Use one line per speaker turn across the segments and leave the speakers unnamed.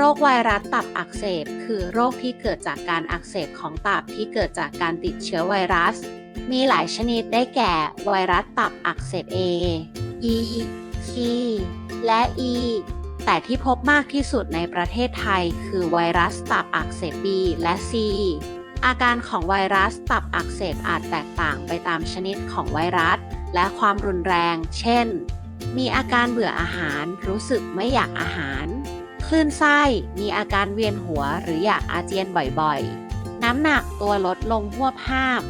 โรคไวรัสตับอักเสบ คือโรคที่เกิดจากการอักเสบของตับที่เกิดจากการติดเชื้อไวรัส มีหลายชนิดได้แก่ ไวรัสตับอักเสบ A E C และ E แต่ที่พบมากที่สุดในประเทศไทย คือไวรัสตับอักเสบ B และ C อาการของไวรัสตับอักเสบอาจแตกต่างไปตามชนิดของไวรัส และความรุนแรง เช่น มีอาการเบื่ออาหาร รู้สึกไม่อยากอาหาร คลื่นไส้ มีอาการเวียนหัวหรืออยากอาเจียนบ่อยๆ น้ำหนักตัวลดลงหัวภาพ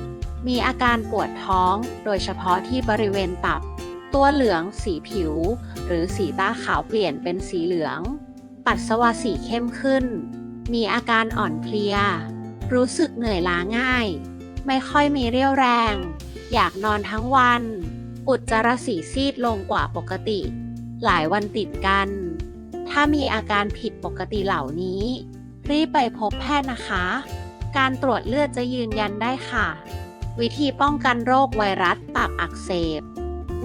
มีอาการปวดท้อง โดยเฉพาะที่บริเวณตับ ตัวเหลืองสีผิว หรือสีตาขาวเปลี่ยนเป็นสีเหลือง ปัสสาวะสีเข้มขึ้น มีอาการอ่อนเพลีย รู้สึกเหนื่อยล้าง่าย ไม่ค่อยมีเรี่ยวแรง อยากนอนทั้งวัน อุจจาระสีซีดลงกว่าปกติ หลายวันติดกัน ถ้ามีอาการผิดปกติเหล่านี้ รีบไปพบแพทย์นะคะ การตรวจเลือดจะยืนยันได้ค่ะ วิธีป้องกันโรคไวรัสตับอักเสบ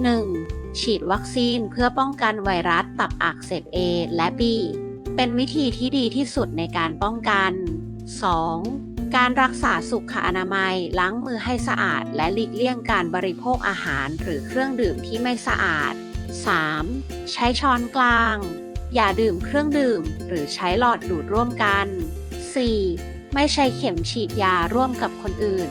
1. ฉีดวัคซีนเพื่อป้องกันไวรัสตับอักเสบ A และ B เป็นวิธีที่ดีที่สุดในการป้องกัน 2. การรักษาสุขอนามัยล้างมือให้สะอาด และหลีกเลี่ยงการบริโภคอาหารหรือเครื่องดื่มที่ไม่สะอาด 3. ใช้ช้อนกลาง อย่าดื่มเครื่องดื่ม หรือใช้หลอดดูดร่วมกัน 4. ไม่ใช้เข็มฉีดยาร่วมกับคนอื่น